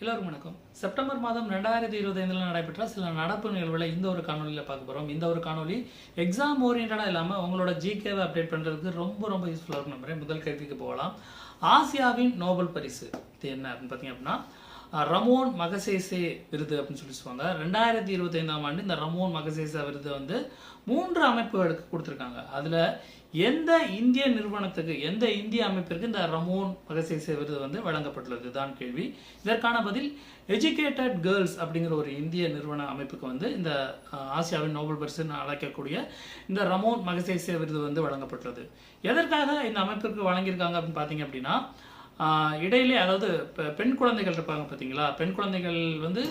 எல்லோரும் வணக்கம். செப்டம்பர் மாதம் ரெண்டாயிரத்தி இருபத்தைந்தில் நடைபெற்ற சில நடப்பு நிகழ்வுகளை இந்த ஒரு காணொலியில் பார்க்க போகிறோம் இந்த ஒரு காணொலி எக்ஸாம் ஓரியன்டாக இல்லாமல் உங்களோட ஜிகேவை அப்டேட் பண்ணுறதுக்கு ரொம்ப ரொம்ப யூஸ்ஃபுல்லாக இருக்கும் நம்புறேன். முதல் கேள்விக்கு போகலாம். ஆசியாவின் நோபல் பரிசு இது என்ன அப்படின்னு பார்த்தீங்க அப்படின்னா ரமோன் மகசேசே விருது அப்படின்னு சொல்லி சொல்லுவாங்க. ரெண்டாயிரத்தி இருபத்தைந்தாம் ஆண்டு இந்த ரமோன் மகசேசா விருது வந்து மூன்று அமைப்புகளுக்கு கொடுத்துருக்காங்க. அதில் எந்த இந்திய நிறுவனத்துக்கு எந்த இந்திய அமைப்பிற்கு இந்த ரமோன் மகசேசே விருது வந்து வழங்கப்பட்டுள்ளது? தான் கேள்வி. இதற்கான பதில் எஜுகேட்டட் கேர்ள்ஸ் அப்படிங்கிற ஒரு இந்திய நிறுவன அமைப்புக்கு வந்து இந்த ஆசியாவின் நோபல் பரிசுன்னு அழைக்கக்கூடிய இந்த ரமோன் மகசேசே விருது வந்து வழங்கப்பட்டுள்ளது. எதற்காக இந்த அமைப்பிற்கு வழங்கியிருக்காங்க அப்படின்னு பார்த்தீங்க அப்படின்னா இடையிலே அதாவது இப்போ பெண் குழந்தைகள் இருப்பாங்க பார்த்தீங்களா பெண் குழந்தைகள் வந்து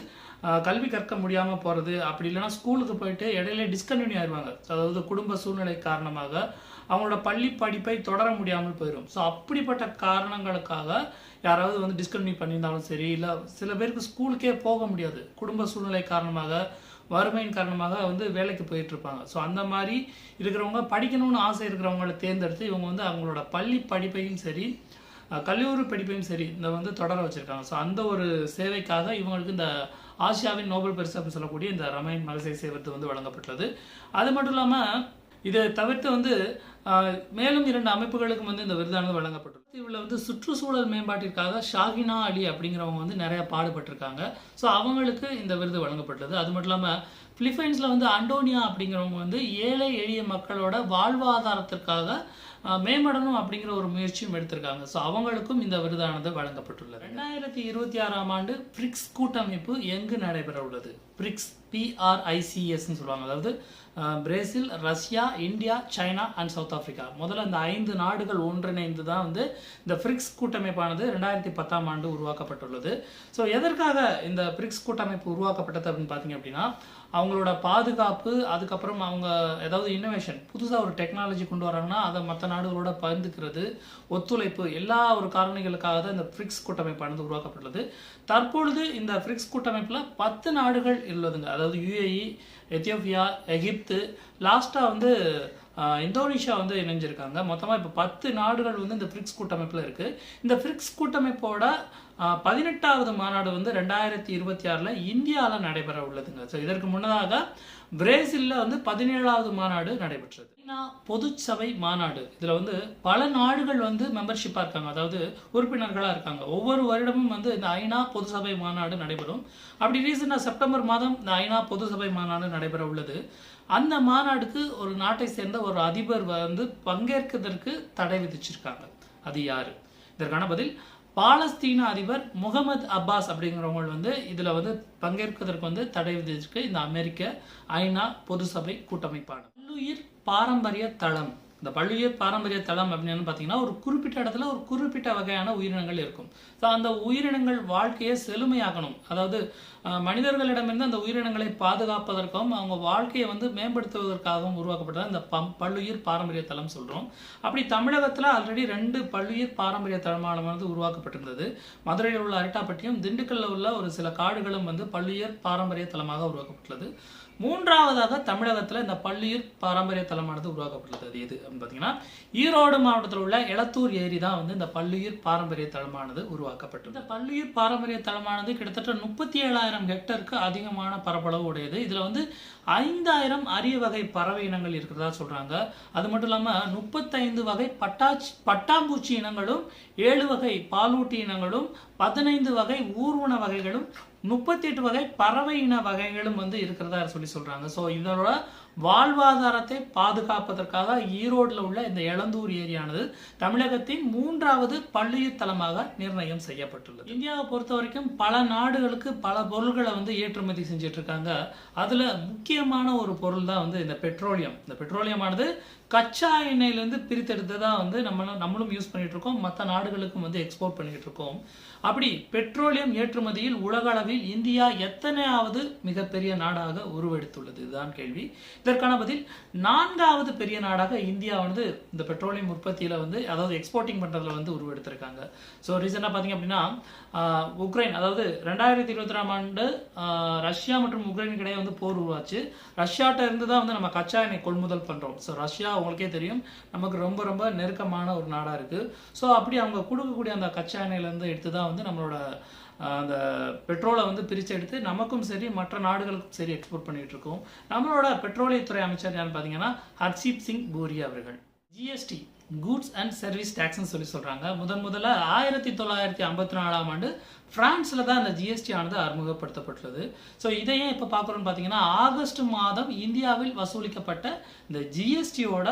கல்வி கற்க முடியாமல் போகிறது அப்படி இல்லைன்னா ஸ்கூலுக்கு போயிட்டு இடையில டிஸ்கன்டினியூ ஆயிடுவாங்க அதாவது குடும்ப சூழ்நிலை காரணமாக அவங்களோட பள்ளி படிப்பை தொடர முடியாமல் போயிடும் ஸோ அப்படிப்பட்ட காரணங்களுக்காக யாராவது வந்து டிஸ்கன்டினியூ பண்ணியிருந்தாலும் சரி இல்லை சில பேருக்கு ஸ்கூலுக்கே போக முடியாது. குடும்ப சூழ்நிலை காரணமாக வறுமையின் காரணமாக வந்து வேலைக்கு போயிட்டுருப்பாங்க ஸோ அந்த மாதிரி இருக்கிறவங்க படிக்கணும்னு ஆசை இருக்கிறவங்களை தேர்ந்தெடுத்து இவங்க வந்து அவங்களோட பள்ளி படிப்பையும் சரி கல்லூரி படிப்பையும் சரி இந்த வந்து தொடர வச்சுருக்காங்க. ஸோ அந்த ஒரு சேவைக்காக இவங்களுக்கு இந்த ஆசியாவின் நோபல் பரிசு அப்படின்னு சொல்லக்கூடிய இந்த ரமையன் மகசை விருது வந்து வழங்கப்பட்டுள்ளது. அது மட்டும் இல்லாமல் இதை தவிர்த்து வந்து மேலும் இரண்டு அமைப்புகளுக்கும் வந்து இந்த விருதானது வழங்கப்பட்டுள்ளது. இதில் வந்து சுற்றுச்சூழல் மேம்பாட்டிற்காக ஷாகினா அலி அப்படிங்கிறவங்க வந்து நிறையா பாடுபட்டிருக்காங்க. ஸோ அவங்களுக்கு இந்த விருது வழங்கப்பட்டது அது மட்டும் இல்லாமல் பிலிப்பைன்ஸில் வந்து அண்டோனியா அப்படிங்கிறவங்க வந்து ஏழை எளிய மக்களோட வாழ்வாதாரத்திற்காக மேம்படணும் அப்படிங்கிற ஒரு முயற்சியும் எடுத்திருக்காங்க. ஸோ அவங்களுக்கும் இந்த விருதானது வழங்கப்பட்டுள்ளது. ரெண்டாயிரத்தி இருபத்தி ஆறாம் ஆண்டு பிரிக்ஸ் கூட்டமைப்பு எங்கு நடைபெற உள்ளது பிரிக்ஸ் பிஆர்ஐசிஎஸ்ன்னு சொல்லுவாங்க. அதாவது Brazil Russia India China and South Africa முதல்ல இந்த ஐந்து நாடுகள் ஒன்றிணைந்து தான் வந்து இந்த பிரிக்ஸ் கூட்டமைப்பானது ரெண்டாயிரத்தி பத்தாம் ஆண்டு உருவாக்கப்பட்டுள்ளது. ஸோ எதற்காக இந்த பிரிக்ஸ் கூட்டமைப்பு உருவாக்கப்பட்டது அப்படின்னு பார்த்தீங்க அப்படின்னா அவங்களோட பாதுகாப்பு அதுக்கப்புறம் அவங்க ஏதாவது இன்னோவேஷன் புதுசாக ஒரு டெக்னாலஜி கொண்டு வராங்கன்னா அதை மற்ற நாடுகளோட பகிர்ந்துக்கிறது ஒத்துழைப்பு எல்லா ஒரு காரணிகளுக்காக தான் இந்த பிரிக்ஸ் கூட்டமைப்பானது உருவாக்கப்பட்டுள்ளது. தற்பொழுது இந்த ஃப்ரிக்ஸ் கூட்டமைப்பில் பத்து நாடுகள் உள்ளதுங்க. அதாவது யுஏஇ எத்தியோப்பியா எகிப்து லாஸ்ட்டாக வந்து இந்தோனேஷியா வந்து இணைஞ்சிருக்காங்க. மொத்தமாக இப்போ பத்து நாடுகள் வந்து இந்த பிரிக்ஸ் கூட்டமைப்பில் இருக்குது இந்த பிரிக்ஸ் கூட்டமைப்போட பதினெட்டாவது மாநாடு வந்து ரெண்டாயிரத்தி இருபத்தி ஆறில் இந்தியாவில் நடைபெற உள்ளதுங்க. ஸோ இதற்கு முன்னதாக பிரேசிலில் வந்து பதினேழாவது மாநாடு நடைபெற்றது. ஐநா பொதுச்சபை மாநாடு. இதில் வந்து பல நாடுகள் வந்து மெம்பர்ஷிப்பாக இருக்காங்க. அதாவது உறுப்பினர்களாக இருக்காங்க. ஒவ்வொரு வருடமும் வந்து இந்த ஐநா பொதுசபை மாநாடு நடைபெறும். அப்படி ரீசெண்டாக செப்டம்பர் மாதம் இந்த ஐநா பொதுசபை மாநாடு நடைபெற உள்ளது. அந்த மாநாடுக்கு ஒரு நாட்டை சேர்ந்த ஒரு அதிபர் வந்து பங்கேற்கிறதற்கு தடை விதிச்சிருக்காங்க. அது யார்? இதற்கான பதில் பாலஸ்தீன அதிபர் முகமது அப்பாஸ் அப்படிங்கிறவங்க வந்து இதில் வந்து பங்கேற்பதற்கு வந்து தடை விதிச்சிருக்கு. இந்த அமெரிக்க ஐநா பொது சபை கூட்டமைப்பான பல்லுயிர் பாரம்பரிய தளம். இந்த பல்லுயிர் பாரம்பரிய தளம் அப்படின்னு பார்த்தீங்கன்னா ஒரு குறிப்பிட்ட இடத்துல ஒரு குறிப்பிட்ட வகையான உயிரினங்கள் இருக்கும். ஸோ அந்த உயிரினங்கள் வாழ்க்கையை செழுமையாக்கணும். அதாவது மனிதர்களிடமிருந்து அந்த உயிரினங்களை பாதுகாப்பதற்கும் அவங்க வாழ்க்கையை வந்து மேம்படுத்துவதற்காகவும் உருவாக்கப்பட்டது இந்த பம் பல்லுயிர் பாரம்பரிய தளம் சொல்கிறோம் அப்படி தமிழகத்தில் ஆல்ரெடி ரெண்டு பல்லுயிர் பாரம்பரிய தளமானது உருவாக்கப்பட்டிருந்தது. மதுரையில் உள்ள அரட்டாப்பட்டியும் திண்டுக்கல்லில் உள்ள ஒரு சில காடுகளும் வந்து பல்லுயிர் பாரம்பரிய தளமாக உருவாக்கப்பட்டுள்ளது. மூன்றாவதாக தமிழகத்தில் இந்த பள்ளியூர் பாரம்பரிய தலமானது உருவாக்கப்பட்டுள்ளது. எது அப்படின்னு பார்த்தீங்கன்னா ஈரோடு மாவட்டத்தில் உள்ள எளத்தூர் ஏரி தான் வந்து இந்த பள்ளியூர் பாரம்பரிய தலமானது உருவாக்கப்பட்டது இந்த பள்ளியூர் பாரம்பரிய தலமானது கிட்டத்தட்ட முப்பத்தி ஏழாயிரம் ஹெக்டருக்கு அதிகமான பரப்பளவு உடையது. இதில் வந்து ஐந்தாயிரம் அரிய வகை பறவை இனங்கள் இருக்கிறதா சொல்கிறாங்க அது மட்டும் இல்லாமல் முப்பத்தைந்து வகை பட்டாச் பட்டாம்பூச்சி இனங்களும் ஏழு வகை பாலூட்டி இனங்களும் பதினைந்து வகை ஊர்வன வகைகளும் முப்பத்தி எட்டு வகை பறவை இன வகைகளும் வந்து இருக்கிறதா சொல்லி சொல்றாங்க. ஸோ இதனோட வாழ்வாதாரத்தை பாதுகாப்பதற்காக ஈரோட்டில் உள்ள இந்த எளந்தூர் ஏரியானது தமிழகத்தின் மூன்றாவது பள்ளியூர் தலமாக நிர்ணயம் செய்யப்பட்டுள்ளது. இந்தியாவை பொறுத்த வரைக்கும் பல நாடுகளுக்கு பல பொருள்களை வந்து ஏற்றுமதி செஞ்சுட்டு இருக்காங்க அதுல முக்கியமான ஒரு பொருள் தான் வந்து இந்த பெட்ரோலியம். இந்த பெட்ரோலியமானது கச்சா எண்ணெயிலேருந்து பிரித்தெடுத்து தான் வந்து நம்ம நம்மளும் யூஸ் பண்ணிட்டு இருக்கோம் மற்ற நாடுகளுக்கும் வந்து எக்ஸ்போர்ட் பண்ணிட்டு இருக்கோம் அப்படி பெட்ரோலியம் ஏற்றுமதியில் உலக அளவில் இந்தியா எத்தனையாவது மிகப்பெரிய நாடாக உருவெடுத்துள்ளது? இதுதான் கேள்வி. இதற்கான பதில் நான்காவது பெரிய நாடாக இந்தியா வந்து இந்த பெட்ரோலியம் உற்பத்தியில் வந்து அதாவது எக்ஸ்போர்ட்டிங் பண்ணுறதுல வந்து உருவெடுத்திருக்காங்க. ஸோ ரீசெண்டாக பார்த்தீங்க அப்படின்னா ஆஹ், உக்ரைன் அதாவது ரெண்டாயிரத்தி இருபத்தி ஆண்டு ஆஹ், ரஷ்யா மற்றும் உக்ரைனுக்கு இடையே வந்து போர் உருவாச்சு. ரஷ்யாட்ட இருந்து தான் வந்து நம்ம கச்சா எண்ணெய் கொள்முதல் பண்ணுறோம் ஸோ ரஷ்யா உங்களுக்கே தெரியும் நமக்கு ரொம்ப ரொம்ப நெருக்கமான ஒரு நாடாக இருக்குது ஸோ அப்படி அவங்க கொடுக்கக்கூடிய அந்த கச்சா எண்ணெயிலேருந்து எடுத்து தான் வந்து நம்மளோட அந்த பெட்ரோலை வந்து பிரித்து எடுத்து நமக்கும் சரி மற்ற நாடுகளுக்கும் சரி எக்ஸ்போர்ட் பண்ணிகிட்டு இருக்கோம். நம்மளோட பெட்ரோலியத்துறை அமைச்சர் யாருன்னு பார்த்தீங்கன்னா ஹர்ஷீப் சிங் பூரி அவர்கள். ஜிஎஸ்டி கூட்ஸ் அண்ட் சர்வீஸ் டேக்ஸ்னு சொல்லி சொல்கிறாங்க முதன் முதல்ல ஆயிரத்தி தொள்ளாயிரத்தி ஐம்பத்தி நாலாம் ஆண்டு ஃப்ரான்ஸில் தான் இந்த ஜிஎஸ்டி ஆனது அறிமுகப்படுத்தப்பட்டுள்ளது. ஸோ இதை ஏன் இப்போ பார்க்குறோன்னு பார்த்தீங்கன்னா ஆகஸ்ட் மாதம் இந்தியாவில் வசூலிக்கப்பட்ட இந்த ஜிஎஸ்டியோட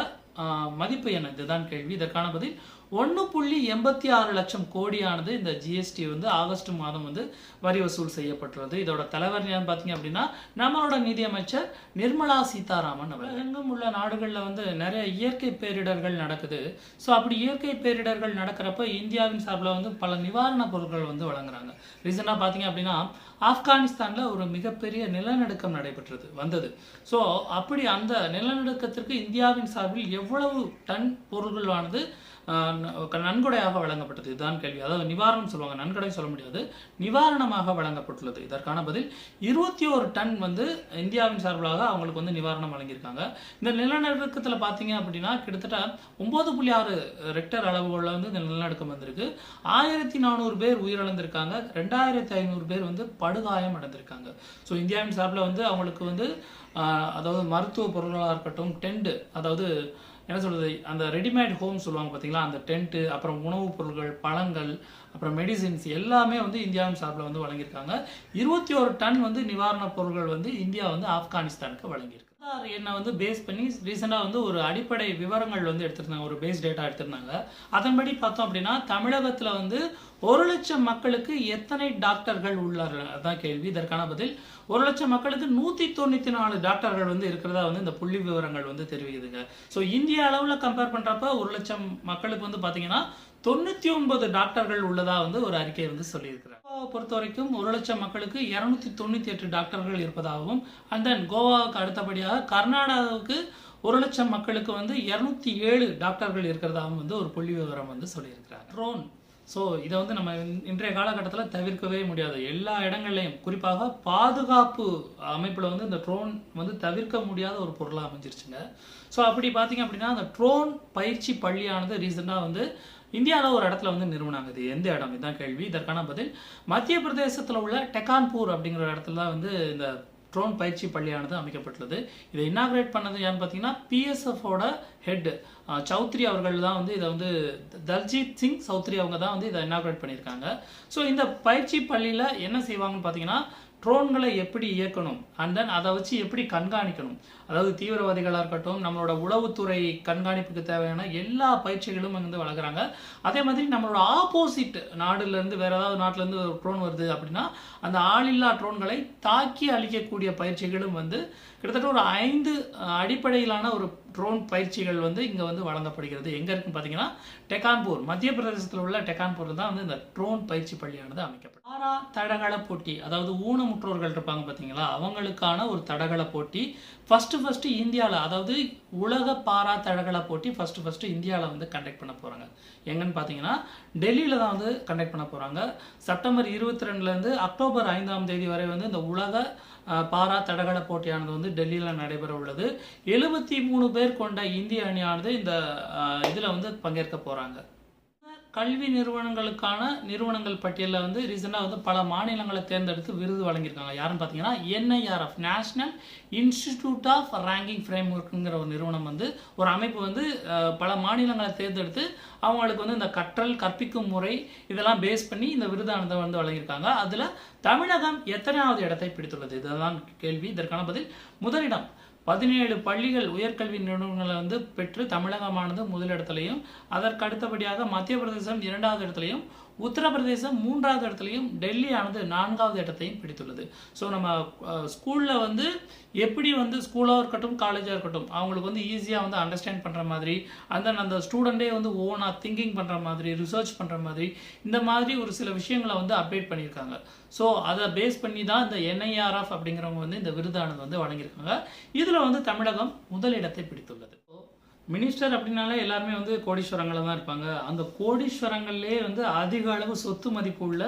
மதிப்பு என்ன? இதுதான் கேள்வி. இதற்கான பதில் ஒன்று புள்ளி எண்பத்தி ஆறு லட்சம் கோடியானது இந்த ஜிஎஸ்டி வந்து ஆகஸ்ட் மாதம் வந்து வரி வசூல் செய்யப்பட்டுள்ளது. இதோட தலைவர் என்ன பார்த்தீங்க அப்படின்னா நம்மளோட நிதியமைச்சர் நிர்மலா சீதாராமன் அவர் எங்கும் உள்ள நாடுகளில் வந்து நிறைய இயற்கை பேரிடர்கள் நடக்குது. ஸோ அப்படி இயற்கை பேரிடர்கள் நடக்கிறப்ப இந்தியாவின் சார்பில் வந்து பல நிவாரணப் பொருட்கள் வந்து வழங்குறாங்க. ரீசெண்டாக பார்த்தீங்க அப்படின்னா ஆப்கானிஸ்தானில் ஒரு மிகப்பெரிய நிலநடுக்கம் நடைபெற்றது வந்தது. ஸோ அப்படி அந்த நிலநடுக்கத்திற்கு இந்தியாவின் சார்பில் எவ்வளவு டன் பொருள்களானது நன்கொடையாக வழங்கப்பட்டது. இதுதான் கேள்வி. அதாவது நிவாரணம் சொல்லுவாங்க. நன்கொடை சொல்ல முடியாது. நிவாரணமாக வழங்கப்பட்டுள்ளது. இதற்கான பதில் இருபத்தி ஒரு டன் வந்து இந்தியாவின் சார்பிலாக அவங்களுக்கு வந்து நிவாரணம் வழங்கியிருக்காங்க. இந்த நிலநடுக்கத்தில் பார்த்தீங்க அப்படின்னா கிட்டத்தட்ட ஒம்பது புள்ளி ஆறு ரெக்டர் அளவுகளில் வந்து இந்த நிலநடுக்கம் வந்திருக்கு. ஆயிரத்தி நானூறு பேர் உயிரிழந்திருக்காங்க. ரெண்டாயிரத்தி ஐநூறு பேர் வந்து படுகாயம் அடைந்திருக்காங்க. ஸோ இந்தியாவின் சார்பில் வந்து அவங்களுக்கு வந்து அதாவது மருத்துவ பொருளாக இருக்கட்டும் டென்ட் அதாவது என்ன சொல்கிறது அந்த ரெடிமேட் ஹோம் சொல்லுவாங்க பார்த்தீங்களா அந்த டென்ட்டு அப்புறம் உணவுப் பொருட்கள் பழங்கள் அப்புறம் மெடிசின்ஸ் எல்லாமே வந்து இந்தியாவின் சார்பில் வந்து வழங்கியிருக்காங்க. இருபத்தி ஒரு டன் வந்து நிவாரணப் பொருட்கள் வந்து இந்தியா வந்து ஆப்கானிஸ்தானுக்கு வழங்கியிருக்கு. ஆர் எண்ணை வந்து பேஸ் பண்ணி ரீசெண்டாக வந்து ஒரு அடிப்படை விவரங்கள் வந்து எடுத்திருந்தாங்க. ஒரு பேஸ் டேட்டா எடுத்திருந்தாங்க. அதன்படி பார்த்தோம் அப்படின்னா தமிழகத்தில் வந்து ஒரு லட்சம் மக்களுக்கு எத்தனை டாக்டர்கள் உள்ளார்கள் அதான் கேள்வி. இதற்கான பதில் ஒரு லட்சம் மக்களுக்கு நூற்றி தொண்ணூற்றி நாலு டாக்டர்கள் வந்து இருக்கிறதா வந்து இந்த புள்ளி விவரங்கள் வந்து தெரிவிக்குதுங்க. ஸோ இந்திய அளவில் கம்பேர் பண்ணுறப்ப ஒரு லட்சம் மக்களுக்கு வந்து பார்த்தீங்கன்னா தொண்ணூற்றி ஒன்பது டாக்டர்கள் உள்ளதா வந்து ஒரு அறிக்கை வந்து சொல்லியிருக்கிறார். கோவாவை பொறுத்த வரைக்கும் ஒரு லட்சம் மக்களுக்கு இரநூத்தி தொண்ணூற்றி எட்டு டாக்டர்கள் இருப்பதாகவும் அண்ட் தென் கோவாவுக்கு அடுத்தபடியாக கர்நாடகாவுக்கு ஒரு லட்சம் மக்களுக்கு வந்து இரநூத்தி ஏழு டாக்டர்கள் இருக்கிறதாகவும் வந்து ஒரு புள்ளி விவரம் வந்து சொல்லியிருக்கிறார். ட்ரோன் ஸோ இதை வந்து நம்ம இன்றைய காலகட்டத்தில் தவிர்க்கவே முடியாது. எல்லா இடங்கள்லையும் குறிப்பாக பாதுகாப்பு அமைப்பில் வந்து இந்த ட்ரோன் வந்து தவிர்க்க முடியாத ஒரு பொருளாக அமைஞ்சிருச்சுங்க. ஸோ அப்படி பார்த்தீங்க அப்படின்னா அந்த ட்ரோன் பயிற்சி பள்ளியானது ரீசெண்டாக வந்து இந்தியாவில் ஒரு இடத்துல வந்து நிறுவனாங்க. இது எந்த இடம்? இதுதான் கேள்வி. இதற்கான பதில் மத்திய பிரதேசத்தில் உள்ள டெக்கான்பூர் அப்படிங்கிற இடத்துல தான் வந்து இந்த ட்ரோன் பயிற்சி பள்ளியானது அமைக்கப்பட்டுள்ளது. இதை இன்னாகிரேட் பண்ணது யாருன்னு பார்த்தீங்கன்னா பிஎஸ்எஃபோட ஹெட் சௌத்ரி அவர்கள் தான் வந்து இதை வந்து தல்ஜித் சிங் சௌத்ரி அவங்க தான் வந்து இதை இன்னாகிரேட் பண்ணியிருக்காங்க. ஸோ இந்த பயிற்சி பள்ளியில் என்ன செய்வாங்கன்னு பார்த்தீங்கன்னா ட்ரோன்களை எப்படி இயக்கணும்? அண்ட் தென் அதை வச்சு எப்படி கண்காணிக்கணும்? அதாவது தீவிரவாதிகளாக இருக்கட்டும் நம்மளோட உளவுத்துறை கண்காணிப்புக்கு தேவையான எல்லா பயிற்சிகளும் வந்து வழங்குறாங்க. அதே மாதிரி நம்மளோட ஆப்போசிட் நாடுலேருந்து வேறு ஏதாவது நாட்டிலேருந்து ஒரு ட்ரோன் வருது அப்படின்னா அந்த ஆளில்லா ட்ரோன்களை தாக்கி அழிக்கக்கூடிய பயிற்சிகளும் வந்து கிட்டத்தட்ட ஒரு ஐந்து அடிப்படையிலான ஒரு ட்ரோன் பயிற்சிகள் வந்து இங்கே வந்து வழங்கப்படுகிறது. எங்கே இருக்குன்னு பார்த்தீங்கன்னா டெக்கான்பூர் மத்திய பிரதேசத்தில் உள்ள டெக்கான்பூர் தான் வந்து இந்த ட்ரோன் பயிற்சி பள்ளியானது அமைக்கப்படும். பாரா தடகள போட்டி அதாவது ஊனமுற்றோர்கள் இருப்பாங்க பார்த்தீங்களா அவங்களுக்கான ஒரு தடகள போட்டி. ஃபஸ்ட்டு ஃபஸ்ட்டு இந்தியாவில் அதாவது உலக பாரா தடகள போட்டி ஃபஸ்ட்டு ஃபஸ்ட்டு இந்தியாவில் வந்து கண்டக்ட் பண்ண போகிறாங்க எங்கன்னு பார்த்தீங்கன்னா டெல்லியில் தான் வந்து கண்டக்ட் பண்ண போகிறாங்க செப்டம்பர் இருபத்தி ரெண்டுலேருந்து அக்டோபர் ஐந்தாம் தேதி வரை வந்து இந்த உலக பாரா தடகள போட்டியானது வந்து டெல்லியில் நடைபெற உள்ளது எழுபத்தி மூணு பேர் கொண்ட இந்திய அணியானது இந்த இதில் வந்து பங்கேற்க போகிறாங்க கல்வி நிறுவனங்களுக்கான நிறுவனங்கள் பட்டியலில் வந்து ரீசெண்டாக வந்து பல மாநிலங்களை தேர்ந்தெடுத்து விருது வழங்கியிருக்காங்க. யாருன்னு பார்த்தீங்கன்னா NIRF national institute of ranking frame ஒர்க்குங்கிற ஒரு நிறுவனம் வந்து ஒரு அமைப்பு வந்து பல மாநிலங்களை தேர்ந்தெடுத்து அவங்களுக்கு வந்து இந்த கற்றல் கற்பிக்கும் முறை இதெல்லாம் பேஸ் பண்ணி இந்த விருதானதை வந்து வழங்கியிருக்காங்க. அதில் தமிழகம் எத்தனையாவது இடத்தை பிடித்துள்ளது? இதுதான் கேள்வி. இதற்கான பதில் முதலிடம் பதினேழு பள்ளிகள் உயர்கல்வி நிறுவனங்களை வந்து பெற்று தமிழகமானது முதலிடத்துலையும் அதற்கு அடுத்தபடியாக மத்திய பிரதேசம் இரண்டாவது இடத்துலையும் உத்தரப்பிரதேசம் மூன்றாவது இடத்துலையும் டெல்லி ஆனது நான்காவது இடத்தையும் பிடித்துள்ளது. ஸோ நம்ம ஸ்கூலில் வந்து எப்படி வந்து ஸ்கூலாக இருக்கட்டும் காலேஜாக இருக்கட்டும் அவங்களுக்கு வந்து ஈஸியாக வந்து அண்டர்ஸ்டாண்ட் பண்ணுற மாதிரி அந்த அந்த ஸ்டூடெண்ட்டே வந்து ஓனாக திங்கிங் பண்ணுற மாதிரி ரிசர்ச் பண்ணுற மாதிரி இந்த மாதிரி ஒரு சில விஷயங்களை வந்து அப்டேட் பண்ணியிருக்காங்க. ஸோ அதை பேஸ் பண்ணி தான் இந்த என்ஐஆர்எஃப் அப்படிங்கிறவங்க வந்து இந்த விருதானது வந்து வழங்கியிருக்காங்க. இதில் வந்து தமிழகம் முதலிடத்தை பிடித்துள்ளது. மினிஸ்டர் அப்படின்னாலே எல்லாருமே வந்து கோடீஸ்வரங்கள தான் இருப்பாங்க. அந்த கோடீஸ்வரங்கள்லேயே வந்து அதிக அளவு சொத்து மதிப்பு உள்ள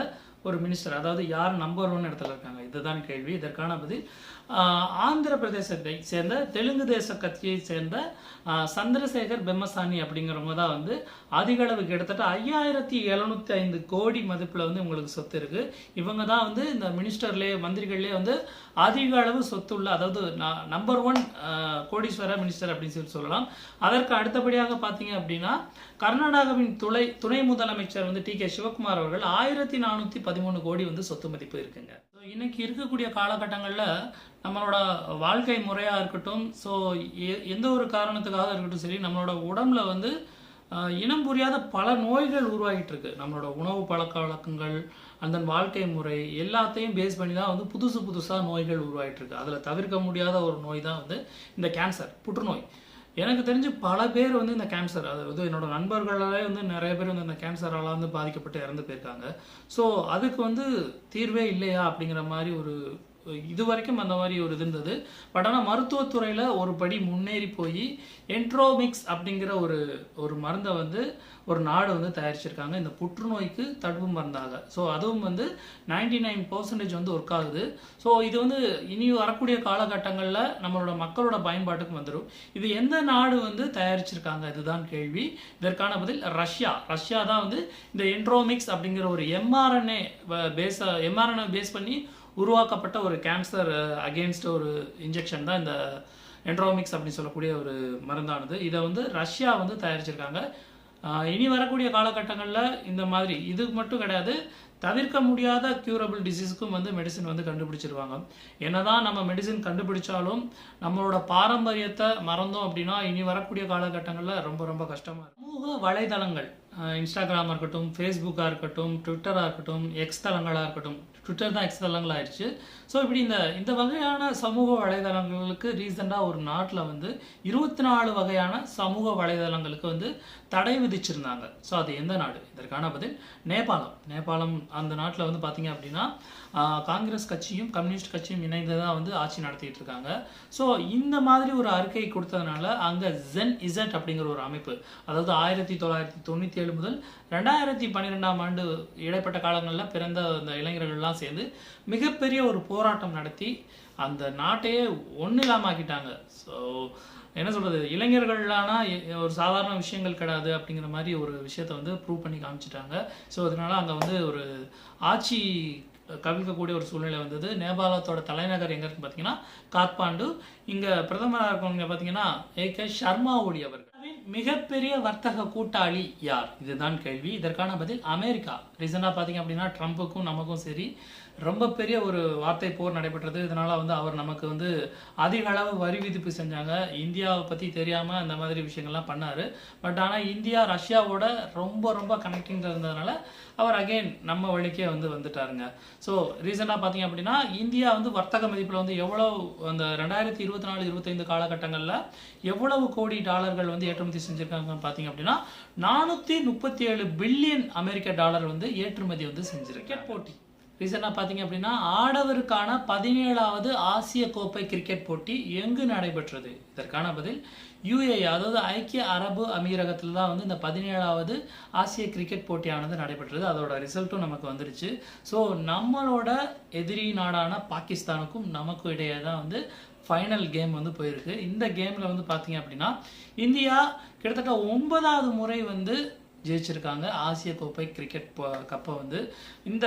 ஒரு மினிஸ்டர் அதாவது யார் நம்பர் ஒன் இடத்துல இருக்காங்க. இதுதான் கேள்வி. இதற்கான பதில் ஆந்திர பிரதேசத்தை சேர்ந்த தெலுங்கு தேச கட்சியை சேர்ந்த சந்திரசேகர் பெம்மசானி அப்படிங்கிறவங்க தான் வந்து அதிக அளவு கிட்டத்தட்ட ஐயாயிரத்தி எழுநூத்தி ஐந்து கோடி மதிப்பில் வந்து உங்களுக்கு சொத்து இருக்கு. இவங்க தான் வந்து இந்த மினிஸ்டர்லேயே மந்திரிகள்லேயே வந்து அதிக அளவு சொத்து உள்ள அதாவது நம்பர் ஒன் கோடீஸ்வர மினிஸ்டர் அப்படின்னு சொல்லி சொல்லலாம். அதற்கு அடுத்தபடியாக பார்த்தீங்க அப்படின்னா கர்நாடகாவின் துளை துணை முதலமைச்சர் வந்து டி கே சிவகுமார் அவர்கள் ஆயிரத்தி நானூற்றி பதிமூணு கோடி வந்து சொத்து மதிப்பு இருக்குங்க. ஸோ இன்னைக்கு இருக்கக்கூடிய காலகட்டங்களில் நம்மளோட வாழ்க்கை முறையாக இருக்கட்டும் ஸோ எந்த ஒரு காரணத்துக்காக இருக்கட்டும் சரி நம்மளோட உடம்புல வந்து இனம் புரியாத பல நோய்கள் உருவாகிட்டு இருக்கு. நம்மளோட உணவு பழக்க வழக்கங்கள் அந்த வாழ்க்கை முறை எல்லாத்தையும் பேஸ் பண்ணி தான் வந்து புதுசு புதுசாக நோய்கள் உருவாகிட்டு இருக்கு. அதில் தவிர்க்க முடியாத ஒரு நோய் தான் வந்து இந்த கேன்சர் புற்றுநோய். எனக்கு தெரிஞ்சு பல பேர் வந்து இந்த கேன்சர் அதாவது என்னோட நண்பர்களாலே வந்து நிறைய பேர் வந்து இந்த கேன்சரால் வந்து பாதிக்கப்பட்டு இறந்து போயிருக்காங்க. ஸோ அதுக்கு வந்து தீர்வே இல்லையா அப்படிங்கிற மாதிரி ஒரு இது வரைக்கும் அந்த மாதிரி ஒரு இது இருந்தது. பட் ஆனால் மருத்துவத்துறையில் ஒரு படி முன்னேறி போய் என்ட்ரோமிக்ஸ் அப்படிங்கிற ஒரு ஒரு மருந்தை வந்து ஒரு நாடு வந்து தயாரிச்சிருக்காங்க. இந்த புற்றுநோய்க்கு தடுப்பு மருந்தாக. ஸோ அதுவும் வந்து நைன்டி நைன் பர்சன்டேஜ் வந்து ஒர்க் ஆகுது. ஸோ இது வந்து இனி வரக்கூடிய காலகட்டங்களில் நம்மளோட மக்களோட பயன்பாட்டுக்கு வந்துடும் இது எந்த நாடு வந்து தயாரிச்சிருக்காங்க? இதுதான் கேள்வி. இதற்கான பதில் ரஷ்யா. ரஷ்யா தான் வந்து இந்த என்ட்ரோமிக்ஸ் அப்படிங்கிற ஒரு எம்ஆர்என்ஏ பேஸ எம்ஆர்என்ஏ பேஸ் பண்ணி உருவாக்கப்பட்ட ஒரு கேன்சர் அகேன்ஸ்ட் uh, ஒரு இன்ஜெக்ஷன் தான் இந்த என்ட்ரோமிக்ஸ் அப்படின்னு சொல்லக்கூடிய ஒரு மருந்தானது. இதை வந்து ரஷ்யா வந்து தயாரிச்சிருக்காங்க. இனி வரக்கூடிய காலகட்டங்களில் இந்த மாதிரி இது மட்டும் கிடையாது தவிர்க்க முடியாத க்யூரபிள் டிசீஸ்க்கும் வந்து மெடிசின் வந்து கண்டுபிடிச்சிருவாங்க. என்னதான் நம்ம மெடிசின் கண்டுபிடிச்சாலும் நம்மளோட பாரம்பரியத்தை மறந்தோம் அப்படின்னா இனி வரக்கூடிய காலகட்டங்களில் ரொம்ப ரொம்ப கஷ்டமாக இருக்கும். சமூக வலைதளங்கள் இன்ஸ்டாகிராமாக இருக்கட்டும் ஃபேஸ்புக்காக இருக்கட்டும் ட்விட்டராக இருக்கட்டும் எக்ஸ் தளங்களாக இருக்கட்டும் ட்விட்டர் தான் எக்ஸ்தலங்கள் ஆயிடுச்சு ஸோ இப்படி இந்த இந்த வகையான சமூக வலைதளங்களுக்கு ரீசெண்டாக ஒரு நாட்டில் வந்து இருபத்தி நாலு வகையான சமூக வலைதளங்களுக்கு வந்து தடை விதிச்சிருந்தாங்க. ஸோ அது எந்த நாடு? இதற்கான பதில் நேபாளம். நேபாளம் அந்த நாட்டில் வந்து பார்த்தீங்க அப்படின்னா காங்கிரஸ் கட்சியும் கம்யூனிஸ்ட் கட்சியும் இணைந்து தான் வந்து ஆட்சி நடத்திட்டு இருக்காங்க ஸோ இந்த மாதிரி ஒரு அறிக்கை கொடுத்ததுனால அங்கே ஜென் இசட் அப்படிங்கிற ஒரு அமைப்பு அதாவது ஆயிரத்தி தொள்ளாயிரத்தி தொண்ணூற்றி ஏழு முதல் ரெண்டாயிரத்தி பன்னிரெண்டாம் ஆண்டு இடைப்பட்ட காலங்களில் பிறந்த அந்த இளைஞர்கள்லாம் சேர்ந்து மிகப்பெரிய ஒரு போராட்டம் நடத்தி அந்த நாட்டையே ஒன்றும் இல்லாமல் ஆக்கிட்டாங்க ஸோ என்ன சொல்கிறது இளைஞர்கள்லானா ஒரு சாதாரண விஷயங்கள் கிடையாது அப்படிங்கிற மாதிரி ஒரு விஷயத்த வந்து ப்ரூவ் பண்ணி காமிச்சிட்டாங்க. ஸோ அதனால அங்கே வந்து ஒரு ஆட்சி கவிழ்க்கக்கூடிய ஒரு சூழ்நிலை வந்தது. நேபாளத்தோட தலைநகர் எங்க இருக்குன்னு பார்த்தீங்கன்னா காத்மாண்டு இங்கே பிரதமராக இருக்கவங்க பார்த்தீங்கன்னா ஏ கே சர்மா ஒலி அவர்கள். மிகப்பெரிய வர்த்தக கூட்டாளி யார்? இதுதான் கேள்வி. இதற்கான பதில் அமெரிக்கா. ரீசெண்டாக பார்த்தீங்க அப்படின்னா ட்ரம்ப்புக்கும் நமக்கும் சரி ரொம்ப பெரிய ஒரு வார்த்தை போர் நடைபெற்றது. இதனால் வந்து அவர் நமக்கு வந்து அதிக அளவு வரி விதிப்பு செஞ்சாங்க. இந்தியாவை பற்றி தெரியாமல் அந்த மாதிரி விஷயங்கள்லாம் பண்ணார். பட் ஆனால் இந்தியா ரஷ்யாவோட ரொம்ப ரொம்ப கனெக்டிங் இருந்ததுனால அவர் அகைன் நம்ம வழிக்கே வந்து வந்துட்டாருங்க. ஸோ ரீசெண்டாக பார்த்தீங்க அப்படின்னா இந்தியா வந்து வர்த்தக மதிப்பில் வந்து எவ்வளோ அந்த ரெண்டாயிரத்தி இருபத்தி நாலு இருபத்தைந்து காலகட்டங்களில் எவ்வளவு கோடி டாலர்கள் வந்து ஏற்றுமதி செஞ்சுருக்காங்க பார்த்தீங்க அப்படின்னா நானூற்றி முப்பத்தி ஏழு பில்லியன் அமெரிக்க டாலர் வந்து ஏற்றுமதி வந்து செஞ்சிருக்கு. போட்டி. ரீசெண்டாக பார்த்தீங்க அப்படின்னா ஆடவருக்கான பதினேழாவது ஆசிய கோப்பை கிரிக்கெட் போட்டி எங்கு நடைபெற்றது? இதற்கான பதில் யுஏஇ அதாவது ஐக்கிய அரபு அமீரகத்தில் தான் வந்து இந்த பதினேழாவது ஆசிய கிரிக்கெட் போட்டியானது நடைபெற்றது. அதோட ரிசல்ட்டும் நமக்கு வந்துருச்சு. ஸோ நம்மளோட எதிரி நாடான பாகிஸ்தானுக்கும் நமக்கும் இடையே தான் வந்து ஃபைனல் கேம் வந்து போயிருக்கு. இந்த கேமில் வந்து பார்த்தீங்க அப்படின்னா இந்தியா கிட்டத்தட்ட ஒன்பதாவது முறை வந்து ஜெயிச்சிருக்காங்க. ஆசிய கோப்பை கிரிக்கெட் கப்பை வந்து. இந்த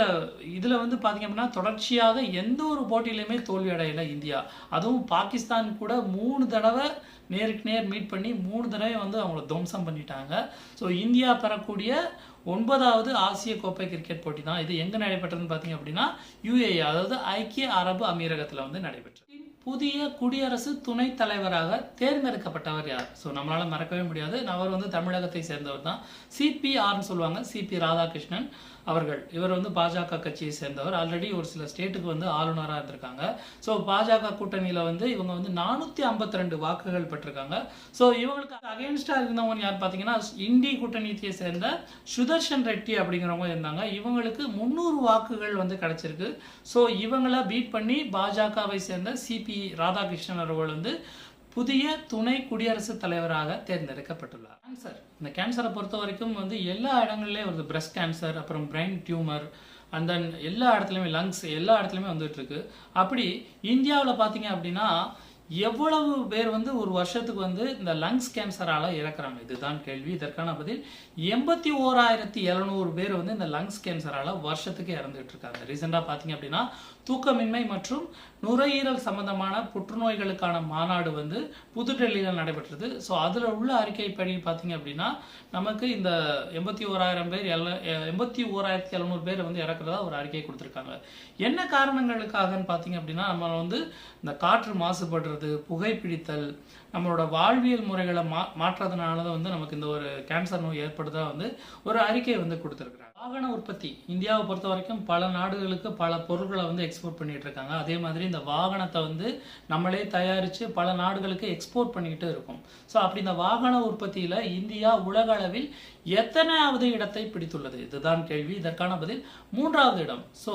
இதில் வந்து பார்த்தீங்க அப்படின்னா தொடர்ச்சியாக எந்த ஒரு போட்டியிலையுமே தோல்வி அடையல இந்தியா. அதுவும் பாகிஸ்தான் கூட மூணு தடவை நேருக்கு நேர் மீட் பண்ணி மூணு தடவை வந்து அவங்கள துவம்சம் பண்ணிட்டாங்க. ஸோ இந்தியா பெறக்கூடிய ஒன்பதாவது ஆசிய கோப்பை கிரிக்கெட் போட்டி தான். இது எங்கே நடைபெற்றதுன்னு பார்த்தீங்க அப்படின்னா யுஏஏ அதாவது ஐக்கிய அரபு அமீரகத்தில் வந்து நடைபெற்றது. புதிய குடியரசு துணைத் தலைவராக தேர்ந்தெடுக்கப்பட்டவர் யார்? ஸோ நம்மளால மறக்கவே முடியாது. அவர் வந்து தமிழகத்தை சேர்ந்தவர் தான். சிபிஆர்னு சொல்லுவாங்க. சிபி ராதாகிருஷ்ணன். அவர்கள். இவர் வந்து பாஜக கட்சியை சேர்ந்தவர். ஆல்ரெடி ஒரு சில ஸ்டேட்டுக்கு வந்து ஆளுநராக இருந்திருக்காங்க. ஸோ பாஜக கூட்டணியில் வந்து இவங்க வந்து நானூற்றி ஐம்பத்தி ரெண்டு வாக்குகள் பெற்றிருக்காங்க. ஸோ இவங்களுக்கு அகேன்ஸ்டாக இருந்தவங்க யார் பார்த்தீங்கன்னா இந்தி கூட்டணியை சேர்ந்த சுதர்ஷன் ரெட்டி அப்படிங்கிறவங்க இருந்தாங்க. இவங்களுக்கு முந்நூறு வாக்குகள் வந்து கிடைச்சிருக்கு. ஸோ இவங்கள பீட் பண்ணி பாஜகவை சேர்ந்த சிபி ராதாகிருஷ்ணன் அவர்கள் வந்து புதிய துணை குடியரசுத் தலைவராக தேர்ந்தெடுக்கப்பட்டுள்ளார். கேன்சர் இந்த கேன்சரை பொறுத்த வரைக்கும் வந்து எல்லா இடங்கள்லேயும் வருது. பிரஸ்ட் கேன்சர் அப்புறம் பிரெயின் டியூமர் அண்ட் தென் எல்லா இடத்துலையுமே லங்ஸ் எல்லா இடத்துலையுமே வந்துட்டு இருக்கு. அப்படி இந்தியாவில் பார்த்தீங்க அப்படின்னா எவ்வளவு பேர் வந்து ஒரு வருஷத்துக்கு வந்து இந்த லங்ஸ் கேன்சரால இறக்குறாங்க? இதுதான் கேள்வி. இதற்கான பதில் எண்பத்தி ஓராயிரத்தி எழுநூறு பேர் வந்து இந்த லங்ஸ் கேன்சரால வருஷத்துக்கு இறந்துட்டு இருக்காங்க. ரீசெண்டாக பார்த்தீங்க அப்படின்னா தூக்கமின்மை மற்றும் நுரையீரல் சம்பந்தமான புற்றுநோய்களுக்கான மாநாடு வந்து புதுடெல்லியில் நடைபெற்றது. ஸோ அதில் உள்ள அறிக்கைப்படி பார்த்தீங்க அப்படின்னா நமக்கு இந்த எண்பத்தி ஓராயிரம் பேர் எல்ல எண்பத்தி ஓராயிரத்தி எழுநூறு பேர் வந்து இறக்குறதா ஒரு அறிக்கை கொடுத்துருக்காங்க. என்ன காரணங்களுக்காகன்னு பார்த்தீங்க அப்படின்னா நம்ம வந்து இந்த காற்று மாசுபடுறது புகைப்பிடித்தல் நம்மளோட வாழ்வியல் முறைகளை மா மாற்றுறதுனால தான் வந்து நமக்கு இந்த ஒரு கேன்சர் நோய் ஏற்படுதா வந்து ஒரு அறிக்கை வந்து கொடுத்துருக்குறாங்க. வாகன உற்பத்தி. இந்தியாவை பொறுத்த வரைக்கும் பல நாடுகளுக்கு பல பொருட்களை வந்து எக்ஸ்போர்ட் பண்ணிட்டு இருக்காங்க அதே மாதிரி இந்த வாகனத்தை வந்து நம்மளே தயாரித்து பல நாடுகளுக்கு எக்ஸ்போர்ட் பண்ணிக்கிட்டு இருக்கோம். ஸோ அப்படி இந்த வாகன உற்பத்தியில் இந்தியா உலக அளவில் எத்தனாவது இடத்தை பிடித்துள்ளது? இதுதான் கேள்வி. இதற்கான பதில் மூன்றாவது இடம். ஸோ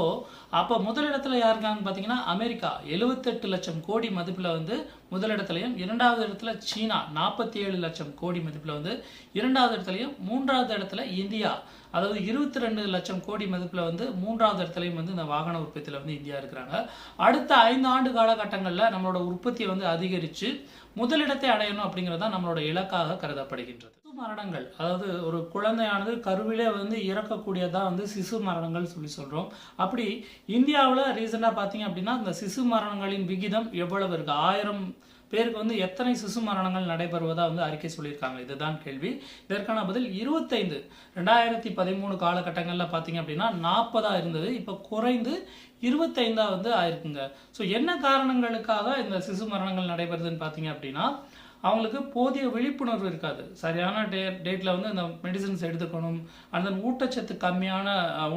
அப்போ முதலிடத்துல இருக்காங்கன்னு பார்த்தீங்கன்னா அமெரிக்கா. எழுபத்தெட்டு லட்சம் கோடி மதிப்பில் வந்து முதலிடத்துலையும் இரண்டாவது இடத்துல சீனா. நாற்பத்தி ஏழு லட்சம் கோடி மதிப்பில் வந்து இரண்டாவது இடத்துலையும் மூன்றாவது இடத்துல இந்தியா. அதாவது இருபத்தி ரெண்டு லட்சம் கோடி மதிப்பில் வந்து மூன்றாவது இடத்துலையும் வந்து இந்த வாகன உற்பத்தியில் வந்து இந்தியா இருக்கிறாங்க. அடுத்த ஐந்து ஆண்டு காலகட்டங்களில் நம்மளோட உற்பத்தியை வந்து அதிகரித்து முதலிடத்தை அடையணும் அப்படிங்கிறது தான் நம்மளோட இலக்காக கருதப்படுகின்றது. மரணங்கள் அதாவது ஒரு குழந்தையானது கருவிலே வந்து இறக்கக்கூடியதான் வந்து சிசு மரணங்கள் சொல்லி சொல்கிறோம் அப்படி இந்தியாவில் ரீசெண்டாக பார்த்தீங்க அப்படின்னா இந்த சிசு மரணங்களின் விகிதம் எவ்வளவு இருக்கு? ஆயிரம் பேருக்கு வந்து எத்தனை சிசு மரணங்கள் நடைபெறுவதாக வந்து அறிக்கை சொல்லியிருக்காங்க. இதுதான் கேள்வி. இதற்கான பதில் இருபத்தைந்து. ரெண்டாயிரத்தி பதிமூணு காலகட்டங்களில் பார்த்தீங்க அப்படின்னா நாற்பதாக இருந்தது. இப்போ குறைந்து இருபத்தைந்தா வந்து ஆயிருக்குங்க. ஸோ என்ன காரணங்களுக்காக இந்த சிசு மரணங்கள் நடைபெறுதுன்னு பார்த்தீங்க அப்படின்னா அவங்களுக்கு போதிய விழிப்புணர்வு இருக்காது. சரியான டே டேட்டில் வந்து அந்த மெடிசின்ஸ் எடுத்துக்கணும். அந்த ஊட்டச்சத்து கம்மியான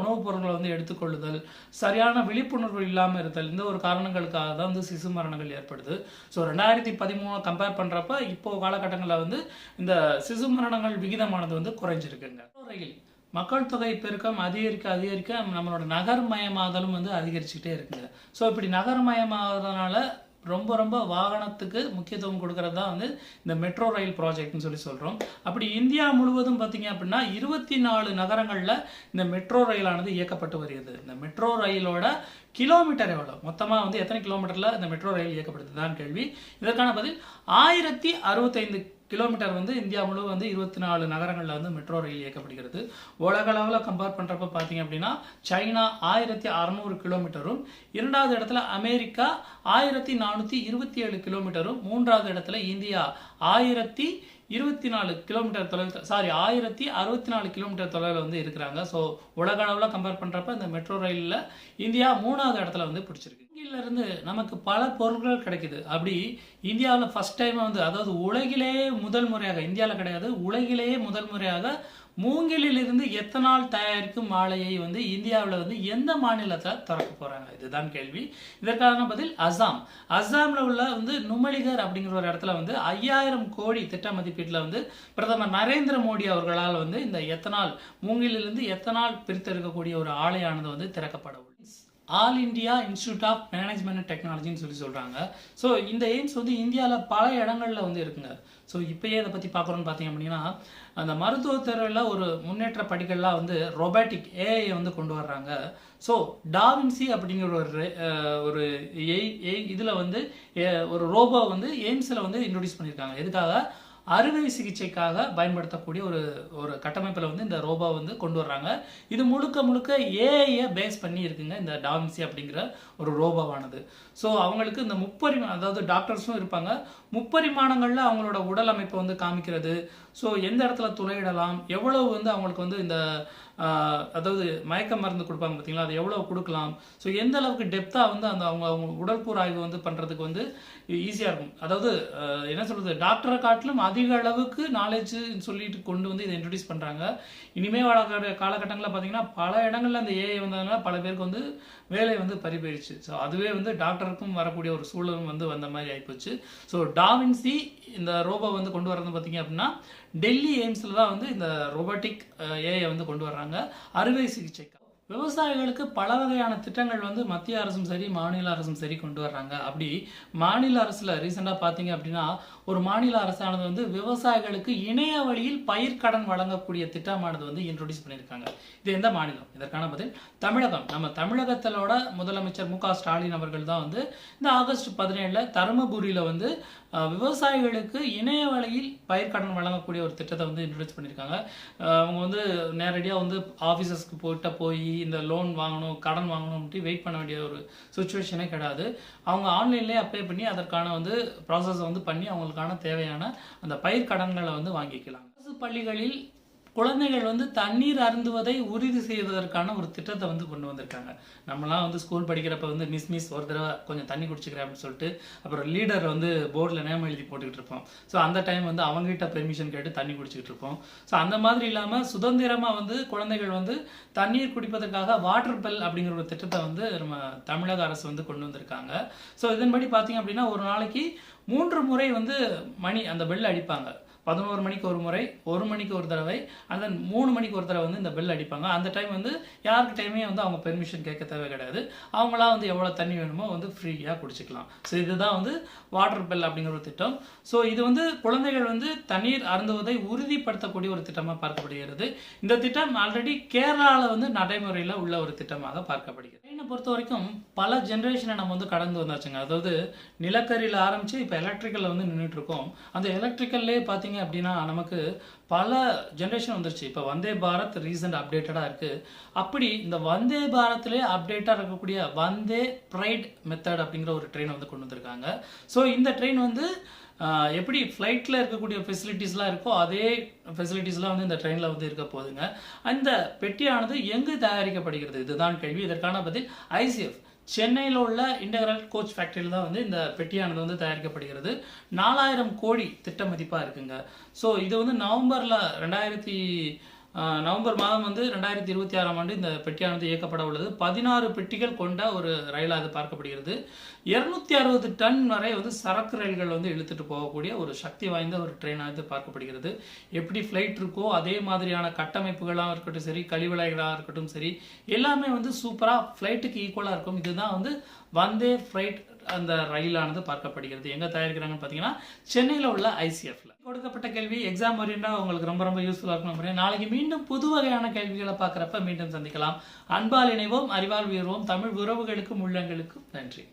உணவுப் பொருட்களை வந்து எடுத்துக்கொள்ளுதல். சரியான விழிப்புணர்வு இல்லாமல் இருத்தல். இந்த ஒரு காரணங்களுக்காக தான் வந்து சிசு மரணங்கள் ஏற்படுது. ஸோ ரெண்டாயிரத்தி பதிமூணு கம்பேர் பண்ணுறப்ப இப்போது காலகட்டங்களில் வந்து இந்த சிசு மரணங்கள் விகிதமானது வந்து குறைஞ்சிருக்குங்க. ரயில் மக்கள் தொகை பெருக்கம் அதிகரிக்க அதிகரிக்க நம்மளோட நகர்மயமாதலும் வந்து அதிகரிச்சுக்கிட்டே இருக்குங்க. ஸோ இப்படி நகர்மயமாகிறதுனால ரொம்ப ரொம்ப வாகனத்துக்கு முக்கியத்துவம் கொடுக்கறது தான் வந்து இந்த மெட்ரோ ரயில் ப்ராஜெக்ட்னு சொல்லி சொல்கிறோம் அப்படி இந்தியா முழுவதும் பார்த்தீங்க அப்படின்னா இருபத்தி நாலு நகரங்களில் இந்த மெட்ரோ ரயிலானது இயக்கப்பட்டு வருகிறது. இந்த மெட்ரோ ரயிலோட கிலோமீட்டர் எவ்வளோ மொத்தமாக வந்து எத்தனை கிலோமீட்டரில் இந்த மெட்ரோ ரயில் இயக்கப்படுது தான் கேள்வி. இதற்கான பதில் ஆயிரத்தி அறுபத்தைந்து கிலோமீட்டர் வந்து இந்தியா முழுவதும் வந்து இருபத்தி நாலு நகரங்களில் வந்து மெட்ரோ ரயில் இயக்கப்படுகிறது. உலக அளவில் கம்பேர் பண்ணுறப்ப பார்த்தீங்க அப்படின்னா சைனா ஆயிரத்தி அறநூறு கிலோமீட்டரும் இரண்டாவது இடத்துல அமெரிக்கா ஆயிரத்தி நானூற்றி இருபத்தி ஏழு கிலோமீட்டரும் மூன்றாவது இடத்துல இந்தியா ஆயிரத்தி இருபத்தி நாலு கிலோமீட்டர் தொலைவில் சாரி ஆயிரத்தி அறுபத்தி நாலு கிலோமீட்டர் தொலைவில் வந்து இருக்கிறாங்க. ஸோ உலக அளவில் கம்பேர் பண்ணுறப்ப இந்த மெட்ரோ ரயிலில் இந்தியா மூணாவது இடத்துல வந்து பிடிச்சிருக்கு. இருந்து நமக்கு பல பொருட்கள் கிடைக்குது. அப்படி இந்தியாவில் ஃபர்ஸ்ட் டைம் வந்து அதாவது உலகிலேயே முதல் முறையாக இந்தியாவில் கிடையாது உலகிலேயே முதல் முறையாக மூங்கிலிலிருந்து எத்தனால் தயாரிக்கும் ஆலையை வந்து இந்தியாவில் வந்து எந்த மாநிலத்தில் திறக்க போறாங்க? இதுதான் கேள்வி. இதற்கான பதில் அசாம். அசாமில் உள்ள வந்து நுமலிகர் அப்படிங்கிற ஒரு இடத்துல வந்து ஐயாயிரம் கோடி திட்ட மதிப்பீட்டில் வந்து பிரதமர் நரேந்திர மோடி அவர்களால் வந்து இந்த எத்தனால் மூங்கிலிருந்து எத்தனால் பிரித்தெடுக்கக்கூடிய ஒரு ஆலையானது வந்து திறக்கப்பட உள்ளது. All India institute of management and டெக்னாலஜின்னு சொல்லி சொல்கிறாங்க ஸோ இந்த எய்ம்ஸ் வந்து இந்தியாவில் பல இடங்களில் வந்து இருக்குங்க. ஸோ இப்போயே இதை பற்றி பார்க்குறோன்னு பார்த்தீங்க அப்படின்னா அந்த மருத்துவத் துறையில் ஒரு முன்னேற்ற படிகள்லாம் வந்து ரொபாட்டிக் ஏஐ வந்து கொண்டு வர்றாங்க. ஸோ டாவின்சி அப்படிங்கிற ஒரு ஒரு ஏ ஏய் இதில் வந்து ஒரு ரோபோ வந்து எய்ம்ஸில் வந்து இன்ட்ரடியூஸ் பண்ணியிருக்காங்க. எதுக்காக? அறுவை சிகிச்சைக்காக பயன்படுத்தக்கூடிய ஒரு ஒரு கட்டமைப்பில் வந்து இந்த ரோபோ வந்து கொண்டு வர்றாங்க. இது முழுக்க முழுக்க ஏஐயை பேஸ் பண்ணி இருக்குங்க இந்த டாமிசி அப்படிங்கிற ஒரு ரோபோவானது. ஸோ அவங்களுக்கு இந்த முப்பரிமா அதாவது டாக்டர்ஸும் இருப்பாங்க. முப்பரிமாணங்களில் அவங்களோட உடல் அமைப்பை வந்து காமிக்கிறது. ஸோ எந்த இடத்துல துளையிடலாம்? எவ்வளவு வந்து அவங்களுக்கு வந்து இந்த அதாவது மயக்க மருந்து கொடுப்பாங்க பார்த்தீங்களா? அது எவ்வளோ கொடுக்கலாம்? ஸோ எந்த அளவுக்கு டெப்த்தாக வந்து அந்த அவங்க அவங்க உடல்கூறு ஆய்வு வந்து பண்ணுறதுக்கு வந்து ஈஸியாக இருக்கும். அதாவது என்ன சொல்கிறது டாக்டரை காட்டிலும் அதிக அளவுக்கு நாலேஜ் சொல்லிட்டு கொண்டு வந்து இதை இன்ட்ரடியூஸ் பண்ணுறாங்க இனிமேல் வர காலகட்டங்களில் பார்த்தீங்கன்னா பல இடங்களில் அந்த ஏஐ வந்ததுனால பல பேருக்கு வந்து வேலை வந்து பறிபோயிடுச்சு ஸோ அதுவே வந்து டாக்டருக்கும் வரக்கூடிய ஒரு சூழலும் வந்து வந்த மாதிரி ஆகிப்போச்சு ஸோ டாவின்சி இந்த ரோபோ வந்து கொண்டு வரது பார்த்தீங்க அப்படின்னா டெல்லி எய்ம்ஸில் தான் வந்து இந்த ரோபோட்டிக் ஏஐ வந்து கொண்டு வர்றாங்க. அறுவை சிகிச்சைக்கு விவசாயிகளுக்கு பல வகையான திட்டங்கள் வந்து மத்திய அரசும் சரி மாநில அரசும் சரி கொண்டு வர்றாங்க. அப்படி மாநில அரசில் ரீசெண்டாக பார்த்தீங்க அப்படின்னா ஒரு மாநில அரசானது வந்து விவசாயிகளுக்கு இணைய வழியில் பயிர்க்கடன் வழங்கக்கூடிய திட்டமானது வந்து இன்ட்ரோடியூஸ் பண்ணியிருக்காங்க. இது எந்த மாநிலம்? இதற்கான பதில் தமிழகம். நம்ம தமிழகத்திலோட முதலமைச்சர் மு ஸ்டாலின் அவர்கள் தான் வந்து இந்த ஆகஸ்ட் பதினேழில் தருமபுரியில் வந்து விவசாயிகளுக்கு இணைய வழியில் பயிர்க்கடன் வழங்கக்கூடிய ஒரு திட்டத்தை வந்து இன்ட்ரடியூஸ் பண்ணியிருக்காங்க. அவங்க வந்து நேரடியாக வந்து ஆஃபீஸஸ்க்கு போயிட்ட போய் இந்த லோன் வாங்கணும் கடன் வாங்கணும்ட்டு வெயிட் பண்ண வேண்டிய ஒரு சுச்சுவேஷனே கிடையாது. அவங்க ஆன்லைன்லேயே அப்ளை பண்ணி அதற்கான வந்து ப்ராசஸ் வந்து பண்ணி அவங்களுக்கான தேவையான அந்த பயிர் கடன்களை வந்து வாங்கிக்கலாம் அரசு பள்ளிகளில் குழந்தைகள் வந்து தண்ணீர் அருந்துவதை உறுதி செய்வதற்கான ஒரு திட்டத்தை வந்து கொண்டு வந்திருக்காங்க. நம்மலாம் வந்து ஸ்கூல் படிக்கிறப்ப வந்து மிஸ் மிஸ் ஒரு தடவை கொஞ்சம் தண்ணி குடிச்சுக்கிறேன் அப்படின்னு சொல்லிட்டு அப்புறம் லீடர் வந்து போர்டில் நேம் எழுதி போட்டுக்கிட்டு இருப்போம். ஸோ அந்த டைம் வந்து அவங்ககிட்ட பெர்மிஷன் கேட்டு தண்ணி குடிச்சிக்கிட்டு இருப்போம். ஸோ அந்த மாதிரி இல்லாமல் சுதந்திரமாக வந்து குழந்தைகள் வந்து தண்ணீர் குடிப்பதற்காக வாட்டர் பெல் அப்படிங்கிற ஒரு திட்டத்தை வந்து நம்ம தமிழக அரசு வந்து கொண்டு வந்திருக்காங்க. ஸோ இதன்படி பார்த்தீங்க அப்படின்னா ஒரு நாளைக்கு மூன்று முறை வந்து மணி அந்த பெல் அடிப்பாங்க. பதினோரு மணிக்கு ஒரு முறை ஒரு மணிக்கு ஒரு தடவை அண்ட் தென் மூணு மணிக்கு ஒரு தடவை வந்து இந்த பெல் அடிப்பாங்க. அந்த டைம் வந்து யாருக்கிட்டையுமே வந்து அவங்க பெர்மிஷன் கேட்க தேவை கிடையாது. அவங்களாம் வந்து எவ்வளோ தண்ணி வேணுமோ வந்து ஃப்ரீயாக குடிச்சிக்கலாம். ஸோ இதுதான் வந்து வாட்டர் பெல் அப்படிங்கிற ஒரு திட்டம். ஸோ இது வந்து குழந்தைகள் வந்து தண்ணீர் அருந்துவதை உறுதிப்படுத்தக்கூடிய ஒரு திட்டமாக பார்க்கப்படுகிறது. இந்த திட்டம் ஆல்ரெடி கேரளாவில் வந்து நடைமுறையில் உள்ள ஒரு திட்டமாக பார்க்கப்படுகிறது. பொறுத்த வரைக்கும் பல ஜென்ரேஷனை நம்ம வந்து கடந்து வந்தாச்சுங்க. அதாவது நிலக்கரியில் ஆரம்பித்து இப்போ எலக்ட்ரிக்கலில் வந்து நின்றுட்டு இருக்கோம் அந்த எலக்ட்ரிக்கல்லே பார்த்தீங்க அப்படின்னா நமக்கு பல ஜென்ரேஷன் வந்துருச்சு. இப்போ வந்தே பாரத் ரீசெண்ட் அப்டேட்டடாக இருக்குது அப்படி இந்த வந்தே பாரத்லேயே அப்டேட்டாக இருக்கக்கூடிய வந்தே ப்ரைட் மெத்தட் அப்படிங்கிற ஒரு ட்ரெயின் வந்து கொண்டு வந்திருக்காங்க. ஸோ இந்த ட்ரெயின் வந்து எப்படி ஃப்ளைட்டில் இருக்கக்கூடிய ஃபெசிலிட்டிஸ்லாம் இருக்கோ அதே ஃபெசிலிட்டிஸ்லாம் வந்து இந்த ட்ரெயினில் வந்து இருக்க போகுதுங்க அந்த பெட்டியானது எங்கு தயாரிக்கப்படுகிறது? இதுதான் கேள்வி. இதற்கான பதில் ஐசிஎஃப் சென்னையில் உள்ள இன்டகிரல் கோச் ஃபேக்டரியில் தான் வந்து இந்த பெட்டியானது வந்து தயாரிக்கப்படுகிறது. நாலாயிரம் கோடி திட்ட மதிப்பாக இருக்குங்க. ஸோ இது வந்து நவம்பரில் ரெண்டாயிரத்தி நவம்பர் மாதம் வந்து ரெண்டாயிரத்தி இருபத்தி ஆறாம் ஆண்டு இந்த பெட்டியானது இயக்கப்பட உள்ளது. பதினாறு பெட்டிகள் கொண்ட ஒரு ரயிலாக அது பார்க்கப்படுகிறது. இரநூத்தி அறுபது டன் வரை வந்து சரக்கு ரயில்கள் வந்து இழுத்துட்டு போகக்கூடிய ஒரு சக்தி வாய்ந்த ஒரு ட்ரெயினாக இது பார்க்கப்படுகிறது. எப்படி ஃப்ளைட் இருக்கோ அதே மாதிரியான கட்டமைப்புகளாக இருக்கட்டும் சரி கழிவலைகளாக இருக்கட்டும் சரி எல்லாமே வந்து சூப்பராக ஃப்ளைட்டுக்கு ஈக்குவலாக இருக்கும். இதுதான் வந்து வந்தே ஃப்ளைட் அந்த ரயிலானது பார்க்கப்படுகிறது. எங்கே தயாரிக்கிறாங்கன்னு பார்த்தீங்கன்னா சென்னையில் உள்ள ஐசிஎஃப்ல கொடுக்கப்பட்ட கேள்வி எக்ஸாம் ஓரியண்டாக உங்களுக்கு ரொம்ப ரொம்ப யூஸ்ஃபுல்லாக இருக்கும் நாளைக்கு மீண்டும் புது வகையான கேள்விகளை பார்க்குறப்ப மீண்டும் சந்திக்கலாம். அன்பால் இணைவோம் அறிவால் உயர்வோம். தமிழ் உறவுகளுக்கும் உள்ளங்களுக்கும் நன்றி.